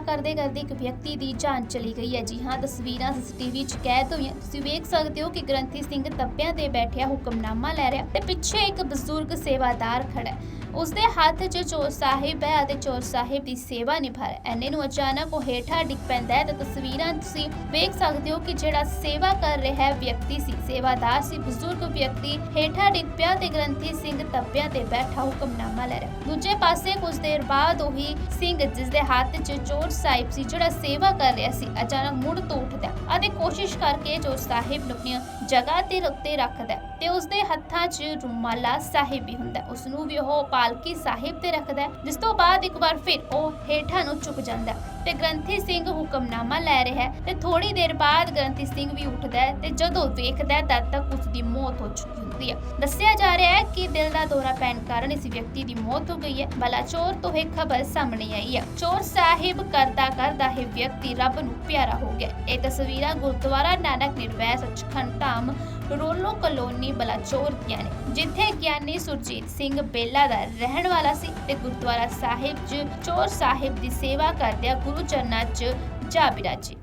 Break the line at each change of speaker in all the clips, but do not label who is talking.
ਕਰਦੇ ਕਰਦੇ ਇੱਕ ਵਿਅਕਤੀ ਦੀ ਜਾਨ ਚਲੀ ਗਈ ਹੈ। ਜੀ ਹਾਂ, ਤਸਵੀਰਾਂ ਸੀਸੀਟੀਵੀ 'ਚ ਕੈਦ ਹੋਈਆਂ। ਤੁਸੀਂ ਵੇਖ ਸਕਦੇ ਹੋ ਕਿ ਗ੍ਰੰਥੀ ਸਿੰਘ ਤੱਪਿਆਂ ਤੇ ਬੈਠਿਆ ਹੁਕਮਨਾਮਾ ਲੈ ਰਿਹਾ ਤੇ ਪਿੱਛੇ ਇੱਕ ਬਜ਼ੁਰਗ ਸੇਵਾਦਾਰ ਖੜਾ ਹੈ। ਉਸਦੇ ਹੱਥ 'ਚ ਚੋਰ ਸਾਹਿਬ ਹੈ ਅਤੇ ਚੋਰ ਸਾਹਿਬ ਦੀ ਸੇਵਾ ਨਿਭਾ ਰਿਹਾ ਐਨੇ ਨੂੰ ਅਚਾਨਕ ਉਹ ਹੇਠਾਂ ਡਿੱਗ ਪੈਂਦਾ ਹੈ ਤੇ ਤਸਵੀਰਾਂ ਤੁਸੀਂ ਵੇਖ ਸਕਦੇ ਹੋ ਕਿ ਜਿਹੜਾ ਸੇਵਾ ਕਰ ਰਿਹਾ ਹੈ, ਵਿਅਕਤੀ ਸੀ ਸੇਵਾਦਾਰ ਸੀ, ਬਜ਼ੁਰਗ ਵਿਅਕਤੀ, ਹੇਠਾਂ ਡਿੱਗ ਪਿਆ ਤੇ ਗ੍ਰੰਥੀ ਸਿੰਘ ਤੱਪਿਆਂ ਤੇ ਬੈਠਾ ਹੁਕਮਨਾਮਾ ਲੈ ਰਿਹਾ ਦੂਜੇ ਪਾਸੇ ਕੁਝ ਦੇਰ ਬਾਅਦ ਉਹੀ ਸਿੰਘ ਜਿਸ ਦੇ ਹੱਥ 'ਚ ਚੋਰ ਸਾਹਿਬ ਸੀ, ਜਿਹੜਾ ਸੇਵਾ ਕਰ ਰਿਹਾ ਸੀ, ਅਚਾਨਕ ਮੁੜ ਤੋਂ ਉੱਠਦਾ ਅਤੇ ਕੋਸ਼ਿਸ਼ ਕਰਕੇ ਚੋਰ ਸਾਹਿਬ ਨੂੰ ਆਪਣੀ ਜਗ੍ਹਾ ਤੇ ਉੱਤੇ ਰੱਖਦਾ ਹੈ ਤੇ ਉਸਦੇ ਹੱਥਾਂ 'ਚ ਰੁਮਾਲਾ ਸਾਹਿਬ ਵੀ ਹੁੰਦਾ ਹੈ। ਉਸ ਨੂੰ ਵੀ ਉਹ ਪਾਲਕੀ ਸਾਹਿਬ ਤੇ ਰੱਖਦਾ ਹੈ, ਜਿਸ ਤੋਂ ਬਾਅਦ ਇੱਕ ਵਾਰ ਫਿਰ ਉਹ ਹੇਠਾਂ ਨੂੰ ਝੁਕ ਜਾਂਦਾ ਤੇ ਗ੍ਰੰਥੀ ਸਿੰਘ ਹੁਕਮਨਾਮਾ ਲੈ ਰਿਹਾ ਹੈ ਤੇ ਥੋੜੀ ਦੇਰ ਬਾਅਦ ਗ੍ਰੰਥੀ ਸਿੰਘ ਵੀ ਉੱਠਦਾ ਹੈ ਤੇ ਜਦੋਂ ਵੇਖਦਾ ਹੈ ਤਦ ਤੱਕ ਉਸ ਦੀ ਮੌਤ ਹੋ ਚੁੱਕੀ ਹੁੰਦੀ ਹੈ। ਦੱਸਿਆ ਜਾ ਰਿਹਾ ਹੈ ਕਿ ਦਿਲ ਦਾ ਦੌਰਾ ਪੈਣ ਕਾਰਨ ਇਸ ਵਿਅਕਤੀ ਦੀ ਮੌਤ ਹੋ ਗਈ ਹੈ। ਬਲਾਚੌਰ ਤੋਂ ਇਹ ਖਬਰ ਸਾਹਮਣੇ ਆਈ ਹੈ। ਚੋਰ ਸਾਹਿਬ ਕਰਦਾ ਕਰਦਾ ਇਹ ਵਿਅਕਤੀ ਰੱਬ ਨੂੰ ਪਿਆਰਾ ਹੋ ਗਿਆ ਇਹ ਤਸਵੀਰਾਂ ਗੁਰਦੁਆਰਾ ਨਾਨਕ ਨਿਰਵੈਰ ਸੱਚਖੰਡ ਧਾਮ ਰੋਲੋ ਕਲੋਨੀ ਬਲਾਚੌਰ ਗਿਆਨੀ ਨੇ, ਜਿੱਥੇ ਗਿਆਨੀ ਸੁਰਜੀਤ ਸਿੰਘ ਬੇਲਾ ਦਾ ਰਹਿਣ ਵਾਲਾ ਸੀ ਤੇ ਗੁਰਦੁਆਰਾ ਸਾਹਿਬ 'ਚ, ਚੋਰ ਸਾਹਿਬ ਦੀ ਸੇਵਾ ਕਰਦਿਆਂ ਗੁਰੂ ਚਰਨਾਂ 'ਚ ਜਾ ਬਿਰਾਜੇ।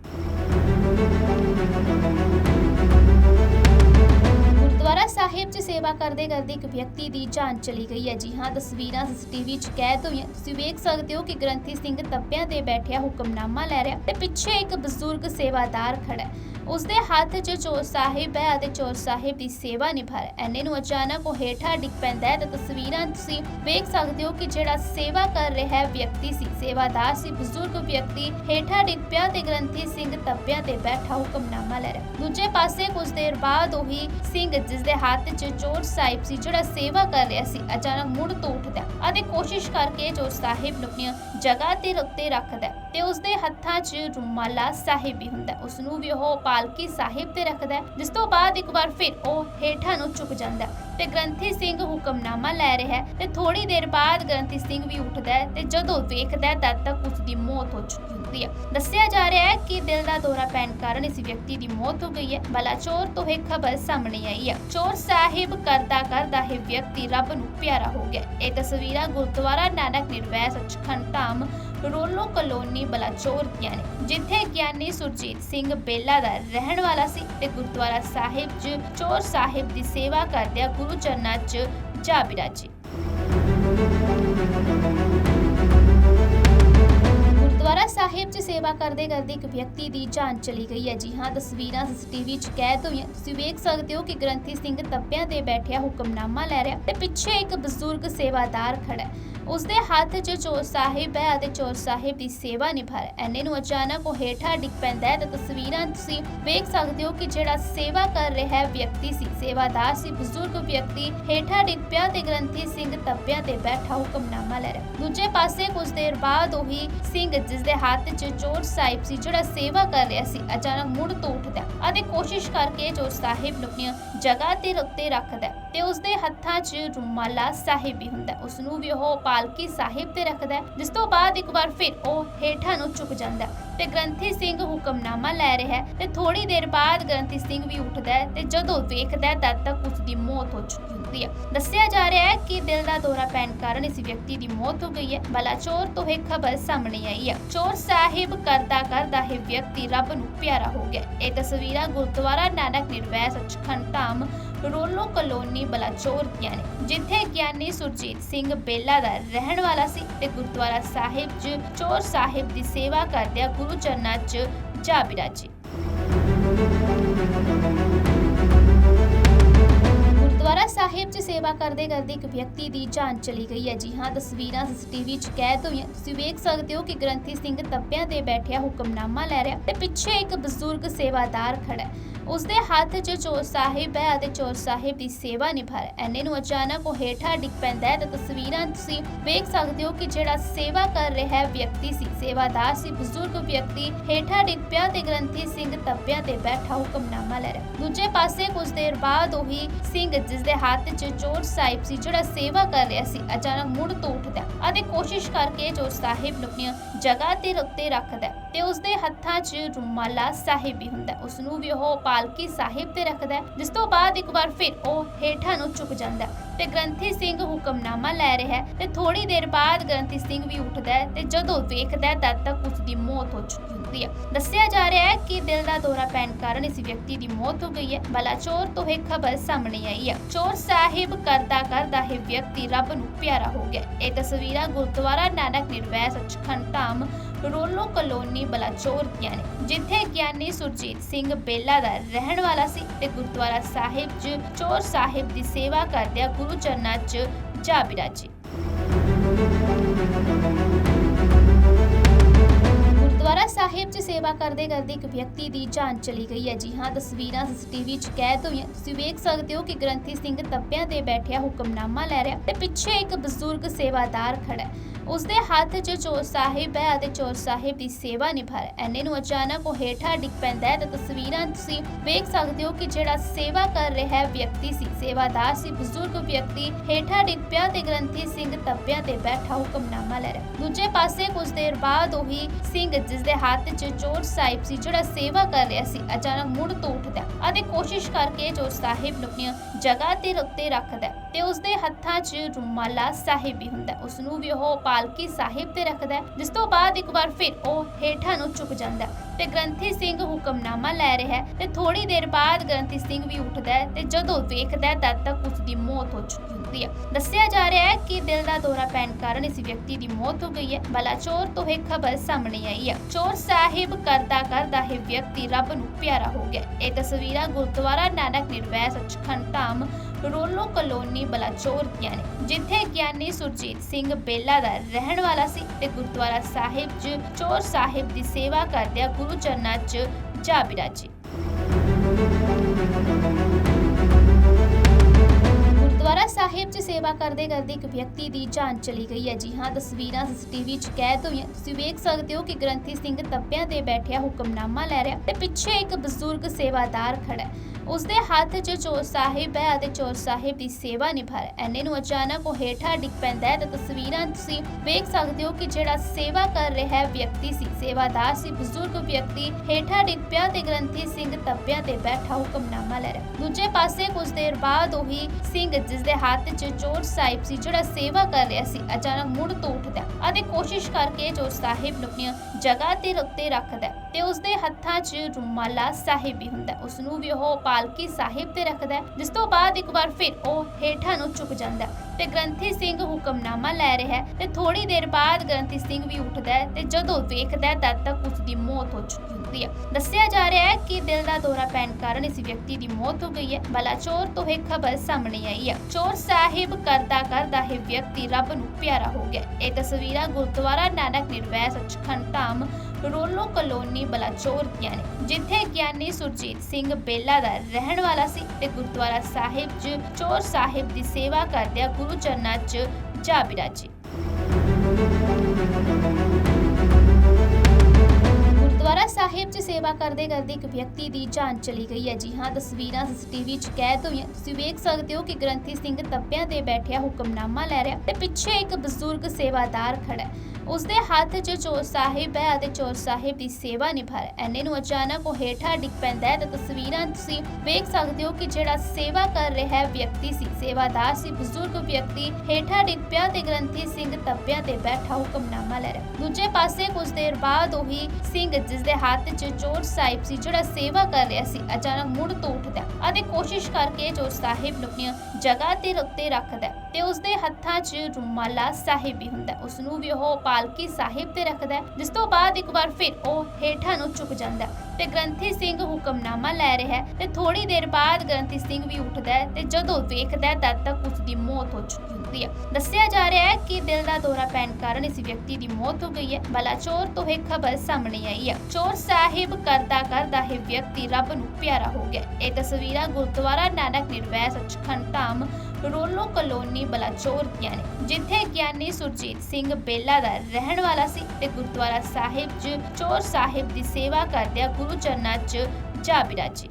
ਗੁਰਦੁਆਰਾ ਸਾਹਿਬ 'ਚ ਸੇਵਾ ਕਰਦੇ ਕਰਦੇ ਇੱਕ ਵਿਅਕਤੀ ਦੀ ਜਾਨ ਚਲੀ ਗਈ ਹੈ। ਜੀ ਹਾਂ, ਤਸਵੀਰਾਂ ਸੀਸੀਟੀਵੀ 'ਚ ਕੈਦ ਹੋਈਆਂ। ਤੁਸੀਂ ਵੇਖ ਸਕਦੇ ਹੋ ਕਿ ਗ੍ਰੰਥੀ ਸਿੰਘ ਤੱਪਿਆਂ ਤੇ ਬੈਠਿਆ ਹੁਕਮਨਾਮਾ ਲੈ ਰਿਹਾ ਤੇ ਪਿੱਛੇ ਇੱਕ ਬਜ਼ੁਰਗ ਸੇਵਾਦਾਰ ਖੜਾ ਹੈ। ਉਸਦੇ ਹੱਥ 'ਚ ਚੋਰ ਸਾਹਿਬ ਹੈ ਅਤੇ ਚੋਰ ਸਾਹਿਬ ਦੀ ਸੇਵਾ ਨਿਭਾ ਰਿਹਾ ਐਨੇ ਨੂੰ ਅਚਾਨਕ ਉਹ ਹੇਠਾਂ ਡਿੱਗ ਪੈਂਦਾ ਹੈ ਤੇ ਤਸਵੀਰਾਂ ਤੁਸੀਂ ਵੇਖ ਸਕਦੇ ਹੋ ਕਿ ਜਿਹੜਾ ਸੇਵਾ ਕਰ ਰਿਹਾ ਵਿਅਕਤੀ ਸੀ। ਸੇਵਾਦਾਰ ਸੀ, ਬਜ਼ੁਰਗ ਵਿਅਕਤੀ ਹੇਠਾਂ ਡਿੱਗ ਪਿਆ ਤੇ ਗ੍ਰੰਥੀ ਸਿੰਘ ਤੱਪਿਆਂ ਤੇ ਬੈਠਾ ਹੁਕਮਨਾਮਾ ਲੈ ਰਿਹਾ ਦੂਜੇ ਪਾਸੇ ਕੁਝ ਦੇਰ ਬਾਅਦ ਉਹੀ ਸਿੰਘ ਜਿਸ ਦੇ ਹੱਥ 'ਚ ਚੋਰ ਸਾਹਿਬ ਸੀ, ਜਿਹੜਾ ਸੇਵਾ ਕਰ ਰਿਹਾ ਸੀ ਅਚਾਨਕ ਮੁੜ ਤੋਂ ਉੱਠਦਾ ਹੈ ਅਤੇ ਕੋਸ਼ਿਸ਼ ਕਰਕੇ ਚੋਰ ਸਾਹਿਬ ਨੂੰ ਆਪਣੀ ਜਗ੍ਹਾ ਤੇ ਉੱਤੇ ਰੱਖਦਾ ਤੇ ਉਸਦੇ ਹੱਥਾਂ 'ਚ ਰੁਮਾਲਾ ਸਾਹਿਬ ਵੀ ਹੁੰਦਾ ਹੈ। ਉਸ ਨੂੰ ਵੀ ਉਹ ਪਾਲਕੀ ਸਾਹਿਬ ਤੇ ਰੱਖਦਾ ਜਿਸ ਤੋਂ ਬਾਅਦ ਇੱਕ ਵਾਰ ਫਿਰ ਉਹ ਹੇਠਾਂ ਨੂੰ ਚੁੱਕ ਜਾਂਦਾ ਤੇ ਗ੍ਰੰਥੀ ਸਿੰਘ ਹੁਕਮਨਾਮਾ ਲੈ ਰਿਹਾ ਤੇ ਥੋੜੀ ਦੇਰ ਬਾਅਦ ਗ੍ਰੰਥੀ ਸਿੰਘ ਵੀ ਉੱਠਦਾ ਤੇ ਜਦੋਂ ਵੇਖਦਾ ਤਦ ਤੱਕ ਉਸ ਦੀ ਮੌਤ ਹੋ ਚੁੱਕੀ ਹੁੰਦੀ ਹੈ ਦੱਸਿਆ ਜਾ ਰਿਹਾ ਹੈ ਕਿ ਦਿਲ ਦਾ ਦੌਰਾ ਪੈਣ ਕਾਰਨ ਇਸ ਵਿਅਕਤੀ ਦੀ ਮੌਤ ਹੋ ਗਈ ਹੈ। ਬਲਾਚੌਰ ਤੋਂ ਇਹ ਖਬਰ ਸਾਹਮਣੇ ਆਈ ਹੈ। ਚੋਰ ਸਾਹਿਬ ਕਰਦਾ ਕਰਦਾ ਇਹ ਵਿਅਕਤੀ ਰੱਬ ਨੂੰ ਪਿਆਰਾ ਹੋ ਗਿਆ। ਇਹ ਤਸਵੀਰਾਂ ਗੁਰਦੁਆਰਾ ਨਾਨਕ ਨਿਰਵੈਰ ਸੱਚਖੰਡ ਧਾਮ ਰੋਲੋ ਕਲੋਨੀ ਬਲਾਚੌਰ ਦੀਆਂ ਨੇ, ਜਿੱਥੇ ਗਿਆਨੀ ਸੁਰਜੀਤ ਸਿੰਘ ਬੇਲਾ ਦਾ ਰਹਿਣ ਵਾਲਾ ਸੀ ਤੇ ਗੁਰਦੁਆਰਾ ਸਾਹਿਬ 'ਚ ਚੋਰ ਸਾਹਿਬ ਦੀ ਸੇਵਾ ਕਰਦਿਆਂ ਗੁਰੂ ਚਰਨਾਂ 'ਚ ਜਾ ਬਿਰਾਜੇ। ਗੁਰਦੁਆਰਾ ਸਾਹਿਬ 'ਚ ਸੇਵਾ ਕਰਦੇ ਕਰਦੇ ਇੱਕ ਵਿਅਕਤੀ ਦੀ ਜਾਨ ਚਲੀ ਗਈ ਹੈ। ਜੀ ਹਾਂ, ਤਸਵੀਰਾਂ ਸੀਸੀਟੀਵੀ 'ਚ ਕੈਦ ਹੋਈਆਂ। ਤੁਸੀਂ ਵੇਖ ਸਕਦੇ ਹੋ ਕਿ ਗ੍ਰੰਥੀ ਸਿੰਘ ਤੱਪਿਆਂ ਤੇ ਬੈਠਿਆ ਹੁਕਮਨਾਮਾ ਲੈ ਰਿਹਾ ਤੇ ਪਿੱਛੇ ਇੱਕ ਬਜ਼ੁਰਗ ਸੇਵਾਦਾਰ ਖੜਾ ਹੈ। ਉਸਦੇ ਹੱਥ 'ਚ ਚੋਰ ਸਾਹਿਬ ਹੈ ਅਤੇ ਚੋਰ ਸਾਹਿਬ ਦੀ ਸੇਵਾ ਨਿਭਾ ਰਿਹਾ ਐਨੇ ਨੂੰ ਅਚਾਨਕ ਉਹ ਹੇਠਾਂ ਡਿੱਗ ਪੈਂਦਾ ਹੈ ਤੇ ਤਸਵੀਰਾਂ ਤੁਸੀਂ ਵੇਖ ਸਕਦੇ ਹੋ ਕਿ ਜਿਹੜਾ ਸੇਵਾ ਕਰ ਰਿਹਾ ਵਿਅਕਤੀ ਸੀ। ਸੇਵਾਦਾਰ ਸੀ, ਬਜ਼ੁਰਗ ਵਿਅਕਤੀ ਹੇਠਾਂ ਡਿੱਗ ਪਿਆ ਤੇ ਗ੍ਰੰਥੀ ਸਿੰਘ ਤੱਪਿਆਂ ਤੇ ਬੈਠਾ ਹੁਕਮਨਾਮਾ ਲੈ ਰਿਹਾ ਦੂਜੇ ਪਾਸੇ ਕੁਝ ਦੇਰ ਬਾਅਦ ਉਹੀ ਸਿੰਘ ਜਿਸ ਦੇ ਹੱਥ 'ਚ ਚੋਰ ਸਾਹਿਬ ਸੀ, ਜਿਹੜਾ ਸੇਵਾ ਕਰ ਰਿਹਾ ਸੀ, ਅਚਾਨਕ ਮੁੜ ਤੋਂ ਉੱਠਦਾ ਅਤੇ ਕੋਸ਼ਿਸ਼ ਕਰਕੇ ਚੋਰ ਸਾਹਿਬ ਨੂੰ ਆਪਣੀ ਜਗ੍ਹਾ ਤੇ ਉੱਤੇ ਰੱਖਦਾ ਹੈ ਤੇ ਉਸਦੇ ਹੱਥਾਂ 'ਚ ਰੁਮਾਲਾ ਸਾਹਿਬ ਵੀ ਹੁੰਦਾ ਹੈ। ਉਸ ਨੂੰ ਵੀ ਉਹ ਪਾਲਕੀ ਸਾਹਿਬ ਤੇ ਰੱਖਦਾ ਜਿਸ ਤੋਂ ਬਾਅਦ ਇੱਕ ਵਾਰ ਫਿਰ ਉਹ ਹੇਠਾਂ ਨੂੰ ਝੁਕ ਜਾਂਦਾ ਤੇ ਗ੍ਰੰਥੀ ਸਿੰਘ ਹੁਕਮਨਾਮਾ ਲੈ ਰਿਹਾ ਹੈ ਤੇ ਥੋੜੀ ਦੇਰ ਬਾਅਦ ਗ੍ਰੰਥੀ ਸਿੰਘ ਵੀ ਉੱਠਦਾ ਹੈ ਤੇ ਜਦੋਂ ਵੇਖਦਾ ਹੈ ਤਦ ਤੱਕ ਉਸ ਦੀ ਮੌਤ ਹੋ ਚੁੱਕੀ ਹੁੰਦੀ ਹੈ। ਦੱਸਿਆ ਜਾ ਰਿਹਾ ਹੈ ਕਿ ਦਿਲ ਦਾ ਦੌਰਾ ਪੈਣ ਕਾਰਨ ਇਸ ਵਿਅਕਤੀ ਦੀ ਮੌਤ ਹੋ ਗਈ ਹੈ। ਇਹ ਬਲਾਚੌਰ ਤੋਂ ਇਹ ਖਬਰ ਸਾਹਮਣੇ ਆਈ ਹੈ। ਚੋਰ ਸਾਹਿਬ ਕਰਦਾ ਕਰਦਾ ਇਹ ਵਿਅਕਤੀ ਰੱਬ ਨੂੰ ਪਿਆਰਾ ਹੋ ਗਿਆ ਇਹ ਤਸਵੀਰਾਂ ਗੁਰਦੁਆਰਾ ਨਾਨਕ ਨਿਰਵੈਸ ਸੱਚਖੰਡ ਧਾਮ ਰੋਲੋ ਕਲੋਨੀ ਬਲਾਚੌਰ ਦੀਆਂ ਜਿੱਥੇ ਗਿਆਨੀ ਸੁਰਜੀਤ ਸਿੰਘ ਬੇਲਾ ਦਾ ਰਹਿਣ ਵਾਲਾ ਸੀ ਤੇ ਗੁਰਦੁਆਰਾ ਸਾਹਿਬ 'ਚ, ਚੋਰ ਸਾਹਿਬ ਦੀ ਸੇਵਾ ਕਰਦਿਆਂ ਗੁਰੂ ਚਰਨਾਂ 'ਚ ਜਾ ਬਿਰਾਜੇ। ਗੁਰਦੁਆਰਾ ਸਾਹਿਬ 'ਚ ਸੇਵਾ ਕਰਦੇ ਕਰਦੇ ਇੱਕ ਵਿਅਕਤੀ ਦੀ ਜਾਨ ਚਲੀ ਗਈ ਹੈ। ਜੀ ਹਾਂ, ਤਸਵੀਰਾਂ ਸੀਸੀਟੀਵੀ 'ਚ ਕੈਦ ਹੋਈਆਂ। ਤੁਸੀਂ ਵੇਖ ਸਕਦੇ ਹੋ ਕਿ ਗ੍ਰੰਥੀ ਸਿੰਘ ਤੱਪਿਆਂ ਤੇ ਬੈਠਿਆ ਹੁਕਮਨਾਮਾ ਲੈ ਰਿਹਾ ਤੇ ਪਿੱਛੇ ਇੱਕ ਬਜ਼ੁਰਗ ਸੇਵਾਦਾਰ ਖੜਾ ਹੈ। ਉਸਦੇ ਹੱਥ 'ਚ ਚੋਰ ਸਾਹਿਬ ਹੈ ਅਤੇ ਚੋਰ ਸਾਹਿਬ ਦੀ ਸੇਵਾ ਨਿਭਾ ਰਿਹਾ ਐਨੇ ਨੂੰ ਅਚਾਨਕ ਉਹ ਹੇਠਾਂ ਡਿੱਗ ਪੈਂਦਾ ਹੈ ਤੇ ਤਸਵੀਰਾਂ ਤੁਸੀਂ ਵੇਖ ਸਕਦੇ ਹੋ ਕਿ ਜਿਹੜਾ ਸੇਵਾ ਕਰ ਰਿਹਾ ਵਿਅਕਤੀ ਸੀ। ਸੇਵਾਦਾਰ ਸੀ, ਬਜ਼ੁਰਗ ਵਿਅਕਤੀ ਹੇਠਾਂ ਡਿੱਗ ਪਿਆ ਤੇ ਗ੍ਰੰਥੀ ਸਿੰਘ ਤੱਪਿਆਂ ਤੇ ਬੈਠਾ ਹੁਕਮਨਾਮਾ ਲੈ ਰਿਹਾ ਦੂਜੇ ਪਾਸੇ ਕੁਝ ਦੇਰ ਬਾਅਦ ਉਹੀ ਸਿੰਘ ਜਿਸ ਦੇ ਹੱਥ 'ਚ ਚੋਰ ਸਾਹਿਬ ਸੀ, ਜਿਹੜਾ ਸੇਵਾ ਕਰ ਰਿਹਾ ਸੀ, ਅਚਾਨਕ ਮੁੜ ਤੋਂ ਉੱਠਦਾ ਅਤੇ ਕੋਸ਼ਿਸ਼ ਕਰਕੇ ਚੋਰ ਸਾਹਿਬ ਨੂੰ ਆਪਣੀ ਜਗ੍ਹਾ ਤੇ ਉੱਤੇ ਰੱਖਦਾ ਹੈ ਤੇ ਉਸਦੇ ਹੱਥਾਂ 'ਚ ਰੁਮਾਲਾ ਸਾਹਿਬ ਵੀ ਹੁੰਦਾ ਹੈ। ਉਸ ਨੂੰ ਵੀ ਉਹ ਪਾਲਕੀ ਸਾਹਿਬ ਤੇ ਰੱਖਦਾ ਜਿਸ ਤੋਂ ਬਾਅਦ ਇੱਕ ਵਾਰ ਫਿਰ ਉਹ ਹੇਠਾਂ ਨੂੰ ਝੁਕ ਜਾਂਦਾ ਤੇ ਗ੍ਰੰਥੀ ਸਿੰਘ ਹੁਕਮਨਾਮਾ ਲੈ ਰਿਹਾ ਤੇ ਥੋੜੀ ਦੇਰ ਬਾਅਦ ਗ੍ਰੰਥੀ ਸਿੰਘ ਵੀ ਉੱਠਦਾ ਤੇ ਜਦੋਂ ਵੇਖਦਾ ਤਦ ਤੱਕ ਉਸ ਦੀ ਮੌਤ ਹੋ ਚੁੱਕੀ ਹੁੰਦੀ ਹੈ ਦੱਸਿਆ ਜਾ ਰਿਹਾ ਹੈ ਕਿ ਦਿਲ ਦਾ ਦੌਰਾ ਪੈਣ ਕਾਰਨ ਇਸ ਵਿਅਕਤੀ ਦੀ ਮੌਤ ਹੋ ਗਈ ਹੈ। ਬਲਾਚੌਰ ਤੋਂ ਇਹ ਖਬਰ ਸਾਹਮਣੇ ਆਈ ਹੈ। ਚੋਰ ਸਾਹਿਬ ਕਰਦਾ ਕਰਦਾ ਇਹ ਵਿਅਕਤੀ ਰੱਬ ਨੂੰ ਪਿਆਰਾ ਹੋ ਗਿਆ। ਇਹ ਤਸਵੀਰਾਂ ਗੁਰਦੁਆਰਾ ਨਾਨਕ ਨਿਰਵੈਰ ਸੱਚਖੰਡ ਧਾਮ ਰੋਲੋ ਕਲੋਨੀ ਬਲਾਚੌਰ ਦੀਆਂ ਨੇ, ਜਿੱਥੇ ਗਿਆਨੀ ਸੁਰਜੀਤ ਸਿੰਘ ਬੇਲਾ ਦਾ ਰਹਿਣ ਵਾਲਾ ਸੀ ਤੇ ਗੁਰਦੁਆਰਾ ਸਾਹਿਬ 'ਚ ਚੋਰ ਸਾਹਿਬ ਦੀ ਸੇਵਾ ਕਰਦਿਆਂ ਗੁਰੂ ਚਰਨਾਂ 'ਚ ਜਾ ਬਿਰਾਜੀ। ਗੁਰਦੁਆਰਾ ਸਾਹਿਬ 'ਚ ਸੇਵਾ ਕਰਦੇ ਕਰਦੇ ਇੱਕ ਵਿਅਕਤੀ ਦੀ ਜਾਨ ਚਲੀ ਗਈ ਹੈ। ਜੀ ਹਾਂ, ਤਸਵੀਰਾਂ ਸੀਸੀਟੀਵੀ 'ਚ ਕੈਦ ਹੋਈਆਂ। ਤੁਸੀਂ ਵੇਖ ਸਕਦੇ ਹੋ ਕਿ ਗ੍ਰੰਥੀ ਸਿੰਘ ਤੱਪਿਆਂ ਤੇ ਬੈਠਿਆ ਹੁਕਮਨਾਮਾ ਲੈ ਰਿਹਾ ਤੇ ਪਿੱਛੇ ਇੱਕ ਬਜ਼ੁਰਗ ਸੇਵਾਦਾਰ ਖੜਾ ਹੈ। ਉਸਦੇ ਹੱਥ 'ਚ ਚੋਰ ਸਾਹਿਬ ਹੈ ਅਤੇ ਚੋਰ ਸਾਹਿਬ ਦੀ ਸੇਵਾ ਨਿਭਾ ਰਿਹਾ ਐਨੇ ਨੂੰ ਅਚਾਨਕ ਉਹ ਹੇਠਾਂ ਡਿੱਗ ਪੈਂਦਾ ਹੈ ਤੇ ਤਸਵੀਰਾਂ ਤੁਸੀਂ ਵੇਖ ਸਕਦੇ ਹੋ ਕਿ ਜਿਹੜਾ ਸੇਵਾ ਕਰ ਰਿਹਾ ਵਿਅਕਤੀ ਸੀ। ਸੇਵਾਦਾਰ ਸੀ, ਬਜ਼ੁਰਗ ਵਿਅਕਤੀ ਹੇਠਾਂ ਡਿੱਗ ਪਿਆ ਤੇ ਗ੍ਰੰਥੀ ਸਿੰਘ ਤੱਪਿਆਂ ਤੇ ਬੈਠਾ ਹੁਕਮਨਾਮਾ ਲੈ ਰਿਹਾ ਦੂਜੇ ਪਾਸੇ ਕੁਝ ਦੇਰ ਬਾਅਦ ਉਹੀ ਸਿੰਘ ਜਿਸ ਦੇ ਹੱਥ 'ਚ ਚੋਰ ਸਾਹਿਬ ਸੀ, ਜਿਹੜਾ ਸੇਵਾ ਕਰ ਰਿਹਾ ਸੀ ਅਚਾਨਕ ਮੁੜ ਤੋਂ ਉੱਠਦਾ ਅਤੇ ਕੋਸ਼ਿਸ਼ ਕਰਕੇ ਚੋਰ ਸਾਹਿਬ ਨੂੰ ਆਪਣੀ ਜਗ੍ਹਾ ਤੇ ਉੱਤੇ ਰੱਖਦਾ ਤੇ ਉਸਦੇ ਹੱਥਾਂ 'ਚ ਰੁਮਾਲਾ ਸਾਹਿਬ ਵੀ ਹੁੰਦਾ ਹੈ। ਉਸ ਨੂੰ ਵੀ ਉਹ ਪਾਲਕੀ ਸਾਹਿਬ ਤੇ ਰੱਖਦਾ ਜਿਸ ਤੋਂ ਬਾਅਦ ਇੱਕ ਵਾਰ ਫਿਰ ਉਹ ਹੇਠਾਂ ਨੂੰ ਝੁਕ ਜਾਂਦਾ ਤੇ ਗ੍ਰੰਥੀ ਸਿੰਘ ਹੁਕਮਨਾਮਾ ਲੈ ਰਿਹਾ ਹੈ ਤੇ ਥੋੜੀ ਦੇਰ ਬਾਅਦ ਗ੍ਰੰਥੀ ਸਿੰਘ ਵੀ ਉੱਠਦਾ ਹੈ ਤੇ ਜਦੋਂ ਵੇਖਦਾ ਹੈ ਤਦ ਤੱਕ ਉਸ ਦੀ ਮੌਤ ਹੋ ਚੁੱਕੀ ਹੁੰਦੀ ਹੈ। ਦੱਸਿਆ ਜਾ ਰਿਹਾ ਹੈ ਕਿ ਦਿਲ ਦਾ ਦੌਰਾ ਪੈਣ ਕਾਰਨ ਇਸ ਵਿਅਕਤੀ ਦੀ ਮੌਤ ਹੋ ਗਈ ਹੈ। ਬਲਾਚੌਰ ਤੋਂ ਇਹ ਖਬਰ ਸਾਹਮਣੇ ਆਈ ਹੈ। ਚੋਰ ਸਾਹਿਬ ਕਰਦਾ ਕਰਦਾ ਇਹ ਵਿਅਕਤੀ ਰੱਬ ਨੂੰ ਪਿਆਰਾ ਹੋ ਗਿਆ ਇਹ ਤਸਵੀਰਾਂ ਗੁਰਦੁਆਰਾ ਨਾਨਕ ਨਿਰਵੈਸ ਸੱਚਖੰਡ ਧਾਮ ਰੋਲੋ ਕਲੋਨੀ ਬਲਾਚੌਰ ਗਿਆਨੀ ਨੇ, ਜਿੱਥੇ ਗਿਆਨੀ ਸੁਰਜੀਤ ਸਿੰਘ ਬੇਲਾ ਦਾ ਰਹਿਣ ਵਾਲਾ ਸੀ ਤੇ ਗੁਰਦੁਆਰਾ ਸਾਹਿਬ 'ਚ, ਚੋਰ ਸਾਹਿਬ ਦੀ ਸੇਵਾ ਕਰਦਿਆਂ ਗੁਰੂ ਚਰਨਾਂ 'ਚ ਜਾ ਬਿਰਾਜੀ। ਸੇਵਾ ਕਰਦੇ ਕਰਦੇ ਇੱਕ ਵਿਅਕਤੀ ਦੀ ਜਾਨ ਚਲੀ ਗਈ ਹੈ। ਜੀ ਹਾਂ, ਤਸਵੀਰਾਂ ਸੀਸੀਟੀਵੀ 'ਚ ਕੈਦ ਹੋਈਆਂ। ਤੁਸੀਂ ਵੇਖ ਸਕਦੇ ਹੋ ਕਿ ਗ੍ਰੰਥੀ ਸਿੰਘ ਤੱਪਿਆਂ ਤੇ ਬੈਠਿਆ ਹੁਕਮਨਾਮਾ ਲੈ ਰਿਹਾ ਤੇ ਪਿੱਛੇ ਇੱਕ ਬਜ਼ੁਰਗ ਸੇਵਾਦਾਰ ਖੜਾ ਹੈ। ਉਸਦੇ ਹੱਥ 'ਚ ਚੋਰ ਸਾਹਿਬ ਹੈ ਅਤੇ ਚੋਰ ਸਾਹਿਬ ਦੀ ਸੇਵਾ ਨਿਭਾ ਰਿਹਾ ਐਨੇ ਨੂੰ ਅਚਾਨਕ ਉਹ ਹੇਠਾਂ ਡਿੱਗ ਪੈਂਦਾ ਹੈ ਤੇ ਤਸਵੀਰਾਂ ਤੁਸੀਂ ਵੇਖ ਸਕਦੇ ਹੋ ਕਿ ਜਿਹੜਾ ਸੇਵਾ ਕਰ ਰਿਹਾ ਵਿਅਕਤੀ ਸੀ। ਸੇਵਾਦਾਰ ਸੀ, ਬਜ਼ੁਰਗ ਵਿਅਕਤੀ ਹੇਠਾਂ ਡਿੱਗ ਪਿਆ ਤੇ ਗ੍ਰੰਥੀ ਸਿੰਘ ਤੱਪਿਆਂ ਤੇ ਬੈਠਾ ਹੁਕਮਨਾਮਾ ਲੈ ਰਿਹਾ ਦੂਜੇ ਪਾਸੇ ਕੁਝ ਦੇਰ ਬਾਅਦ ਉਹੀ ਸਿੰਘ ਜਿਸ ਦੇ ਹੱਥ 'ਚ ਚੋਰ ਸਾਹਿਬ ਸੀ, ਜਿਹੜਾ ਸੇਵਾ ਕਰ ਰਿਹਾ ਸੀ, ਅਚਾਨਕ ਮੁੜ ਤੋਂ ਉੱਠਦਾ ਅਤੇ ਕੋਸ਼ਿਸ਼ ਕਰਕੇ ਚੋਰ ਸਾਹਿਬ ਨੂੰ ਆਪਣੀ ਜਗ੍ਹਾ ਤੇ ਉੱਤੇ ਰੱਖਦਾ ਤੇ ਉਸਦੇ ਹੱਥਾਂ 'ਚ ਰੁਮਾਲਾ ਸਾਹਿਬ ਵੀ ਹੁੰਦਾ ਹੈ। ਉਸ ਨੂੰ ਵੀ ਉਹ ਪਾਲਕੀ ਸਾਹਿਬ ਤੇ ਰੱਖਦਾ ਜਿਸ ਤੋਂ ਬਾਅਦ ਇੱਕ ਵਾਰ ਫਿਰ ਉਹ ਹੇਠਾਂ ਨੂੰ ਝੁਕ ਜਾਂਦਾ ਤੇ ਗ੍ਰੰਥੀ ਸਿੰਘ ਹੁਕਮਨਾਮਾ ਲੈ ਰਿਹਾ ਹੈ ਤੇ ਥੋੜੀ ਦੇਰ ਬਾਅਦ ਗ੍ਰੰਥੀ ਸਿੰਘ ਵੀ ਉੱਠਦਾ ਹੈ ਤੇ ਜਦੋਂ ਵੇਖਦਾ ਹੈ ਤਦ ਤੱਕ ਉਸ ਦੀ ਮੌਤ ਹੋ ਚੁੱਕੀ ਹੁੰਦੀ ਹੈ। ਦੱਸਿਆ ਜਾ ਰਿਹਾ ਹੈ ਕਿ ਦਿਲ ਦਾ ਦੌਰਾ ਪੈਣ ਕਾਰਨ ਇਸ ਵਿਅਕਤੀ ਦੀ ਮੌਤ ਹੋ ਗਈ ਹੈ। ਬਲਾਚੌਰ ਤੋਂ ਇਹ ਖਬਰ ਸਾਹਮਣੇ ਆਈ ਹੈ। ਚੋਰ ਸਾਹਿਬ ਕਰਦਾ ਕਰਦਾ ਇਹ ਵਿਅਕਤੀ ਰੱਬ ਨੂੰ ਪਿਆਰਾ ਹੋ ਗਿਆ ਇਹ ਤਸਵੀਰਾਂ ਗੁਰਦੁਆਰਾ ਨਾਨਕ ਨਿਰਵੈਸ ਸੱਚਖੰਡ ਧਾਮ ਰੋਲੋ ਕਲੋਨੀ ਬਲਾਚੌਰ ਗਿਆਨੀ ਨੇ, ਜਿੱਥੇ ਗਿਆਨੀ ਸੁਰਜੀਤ ਸਿੰਘ ਬੇਲਾ ਦਾ ਰਹਿਣ ਵਾਲਾ ਸੀ ਤੇ ਗੁਰਦੁਆਰਾ ਸਾਹਿਬ 'ਚ, ਚੋਰ ਸਾਹਿਬ ਦੀ ਸੇਵਾ ਕਰਦਿਆਂ ਗੁਰੂ ਚਰਨਾਂ 'ਚ ਜਾ ਬਿਰਾਜੀ। ਗੁਰਦੁਆਰਾ ਸਾਹਿਬ 'ਚ ਸੇਵਾ ਕਰਦੇ ਕਰਦੇ ਇੱਕ ਵਿਅਕਤੀ ਦੀ ਜਾਨ ਚਲੀ ਗਈ ਹੈ। ਜੀ ਹਾਂ, ਤਸਵੀਰਾਂ ਸੀਸੀਟੀਵੀ 'ਚ ਕੈਦ ਹੋਈਆਂ। ਤੁਸੀਂ ਵੇਖ ਸਕਦੇ ਹੋ ਕਿ ਗ੍ਰੰਥੀ ਸਿੰਘ ਤੱਪਿਆਂ ਤੇ ਬੈਠਿਆ ਹੁਕਮਨਾਮਾ ਲੈ ਰਿਹਾ ਤੇ ਪਿੱਛੇ ਇੱਕ ਬਜ਼ੁਰਗ ਸੇਵਾਦਾਰ ਖੜਾ ਹੈ। ਉਸਦੇ ਹੱਥ 'ਚ ਚੋਰ ਸਾਹਿਬ ਹੈ ਅਤੇ ਚੋਰ ਸਾਹਿਬ ਦੀ ਸੇਵਾ ਨਿਭਾ ਰਿਹਾ ਐਨੇ ਨੂੰ ਅਚਾਨਕ ਉਹ ਹੇਠਾਂ ਡਿੱਗ ਪੈਂਦਾ ਹੈ ਤੇ ਤਸਵੀਰਾਂ ਤੁਸੀਂ ਵੇਖ ਸਕਦੇ ਹੋ ਕਿ ਜਿਹੜਾ ਸੇਵਾ ਕਰ ਰਿਹਾ ਵਿਅਕਤੀ ਸੀ। ਸੇਵਾਦਾਰ ਸੀ, ਬਜ਼ੁਰਗ ਵਿਅਕਤੀ ਹੇਠਾਂ ਡਿੱਗ ਪਿਆ ਤੇ ਗ੍ਰੰਥੀ ਸਿੰਘ ਤੱਪਿਆਂ ਤੇ ਬੈਠਾ ਹੁਕਮਨਾਮਾ ਲੈ ਰਿਹਾ ਦੂਜੇ ਪਾਸੇ ਕੁਝ ਦੇਰ ਬਾਅਦ ਉਹੀ ਸਿੰਘ ਜਿਸ ਦੇ ਹੱਥ 'ਚ ਚੋਰ ਸਾਹਿਬ ਸੀ, ਜਿਹੜਾ ਸੇਵਾ ਕਰ ਰਿਹਾ ਸੀ ਅਚਾਨਕ ਮੁੜ ਤੋਂ ਉੱਠਦਾ ਅਤੇ ਕੋਸ਼ਿਸ਼ ਕਰਕੇ ਚੋਰ ਸਾਹਿਬ ਨੂੰ ਆਪਣੀ ਜਗ੍ਹਾ ਤੇ ਉੱਤੇ ਰੱਖਦਾ ਤੇ ਉਸਦੇ ਹੱਥਾਂ 'ਚ ਰੁਮਾਲਾ ਸਾਹਿਬ ਵੀ ਹੁੰਦਾ ਹੈ। ਉਸ ਨੂੰ ਵੀ ਉਹ ਪਾਲਕੀ ਸਾਹਿਬ ਤੇ ਰੱਖਦਾ ਜਿਸ ਤੋਂ ਬਾਅਦ ਇੱਕ ਵਾਰ ਫਿਰ ਉਹ ਹੇਠਾਂ ਨੂੰ ਝੁਕ ਜਾਂਦਾ ਤੇ ਗ੍ਰੰਥੀ ਸਿੰਘ ਹੁਕਮਨਾਮਾ ਲੈ ਰਿਹਾ ਹੈ ਤੇ ਥੋੜੀ ਦੇਰ ਬਾਅਦ ਗ੍ਰੰਥੀ ਸਿੰਘ ਵੀ ਉੱਠਦਾ ਹੈ ਤੇ ਜਦੋਂ ਵੇਖਦਾ ਹੈ ਤਦ ਤੱਕ ਉਸ ਦੀ ਮੌਤ ਹੋ ਚੁੱਕੀ ਹੁੰਦੀ ਹੈ। ਦੱਸਿਆ ਜਾ ਰਿਹਾ ਹੈ ਕਿ ਦਿਲ ਦਾ ਦੌਰਾ ਪੈਣ ਕਾਰਨ ਇਸ ਵਿਅਕਤੀ ਦੀ ਮੌਤ ਹੋ ਗਈ ਹੈ। ਬਲਾਚੌਰ ਤੋਂ ਇਹ ਖਬਰ ਸਾਹਮਣੇ ਆਈ ਹੈ। ਚੋਰ ਸਾਹਿਬ ਕਰਦਾ ਕਰਦਾ ਇਹ ਵਿਅਕਤੀ ਰੱਬ ਨੂੰ ਪਿਆਰਾ ਹੋ ਗਿਆ ਇਹ ਤਸਵੀਰਾਂ ਗੁਰਦੁਆਰਾ ਨਾਨਕ ਨਿਰਵੈਸ ਸੱਚਖੰਡ ਧਾਮ ਰੋਲੋ ਕਲੋਨੀ ਬਲਾਚੌਰ ਗਿਆਨੀ ਨੇ, ਜਿੱਥੇ ਗਿਆਨੀ ਸੁਰਜੀਤ ਸਿੰਘ ਬੇਲਾ ਦਾ ਰਹਿਣ ਵਾਲਾ ਸੀ ਤੇ ਗੁਰਦੁਆਰਾ ਸਾਹਿਬ 'ਚ ਚੋਰ ਸਾਹਿਬ ਦੀ ਸੇਵਾ ਕਰਦਿਆਂ ਗੁਰੂ ਚਰਨਾਂ 'ਚ ਜਾ ਬਿਰਾਜੀ।